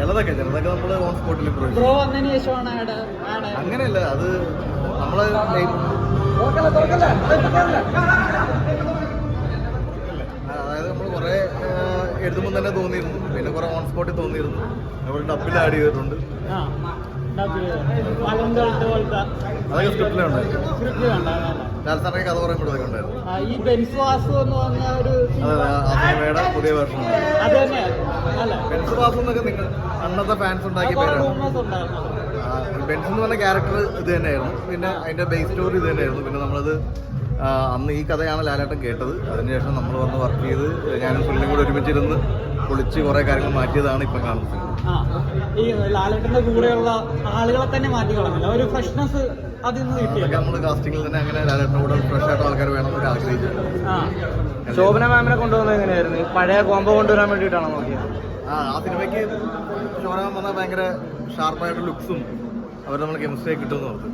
ചിലതൊക്കെ ചിലതൊക്കെ നമ്മൾ ഓൺ സ്പോട്ടിൽ ഇമ്പ്രൂവ് ബ്രോ വന്നതിന് ശേഷമാണ് ആഡ് ആഡ് അങ്ങനെയല്ല അത് നമ്മൾ അതായത് നമ്മൾ കുറെ എഴുതുമ്പോൾ തന്നെ തോന്നിയിരുന്നു. പിന്നെ കുറെ ഓൺ സ്പോട്ടിൽ തോന്നിയിരുന്നു. നമ്മൾ ഡബിൽ ആഡ് ചെയ്തിട്ടുണ്ട്. അതൊക്കെ കഥ ഉണ്ടായിരുന്നു ഈ ബെൻസ് വാസു എന്ന് പറഞ്ഞ ഒരു സിനിമയുടെ പുതിയ വേർഷൻ അത് തന്നെയായിരുന്നു അല്ലേ? ബെൻസ് ബാസ് എന്നൊക്കെ നിങ്ങൾ അന്നത്തെ ഫാൻസ് ഉണ്ടാക്കിയ പേരാണ്. ബെൻസ് എന്ന് പറഞ്ഞ ക്യാരക്ടർ ഇത് തന്നെയായിരുന്നു. പിന്നെ അതിന്റെ ബേസ് സ്റ്റോറി ഇത് തന്നെയായിരുന്നു. പിന്നെ നമ്മളത് അന്ന് ഈ കഥയാണ് ലാലേട്ടൻ കേട്ടത്. അതിനുശേഷം നമ്മൾ വന്ന് വർക്ക് ചെയ്ത് ഞാനും സുനിലും കൂടെ ഒരുമിച്ചിരുന്ന് പൊളിച്ച് കുറെ കാര്യങ്ങൾ മാറ്റിയതാണ് ഇപ്പം കാണുന്നത്. ആ ഈ ലാലേട്ടന്റെ കൂടെയുള്ള ആളുകളെ തന്നെ മാറ്റി കളഞ്ഞില്ല. ഒരു ഫ്രഷ്നെസ് അതിൽ നിന്ന് നമ്മൾ കാസ്റ്റിംഗിൽ തന്നെ അങ്ങനെ ലാലേട്ടന്റെ കൂടെ ഫ്രഷ് ആയിട്ട് ആൾക്കാർ വേണമെന്നൊക്കെ ആഗ്രഹിച്ചു ആ. ശോഭന മാമിനെ കൊണ്ടുവന്നത് എങ്ങനെയായിരുന്നു? പഴയ കോംബോ കൊണ്ടുവരാൻ വേണ്ടിയിട്ടാണോ നോക്കിയത് ആ ആ സിനിമയ്ക്ക് ഷോറാൻ വന്നാൽ ഭയങ്കര ഷാർപ്പായിട്ട് ലുക്സും അവർ നമ്മൾ കെമിസ്ട്രി കിട്ടുമെന്ന് ഓർത്ത്.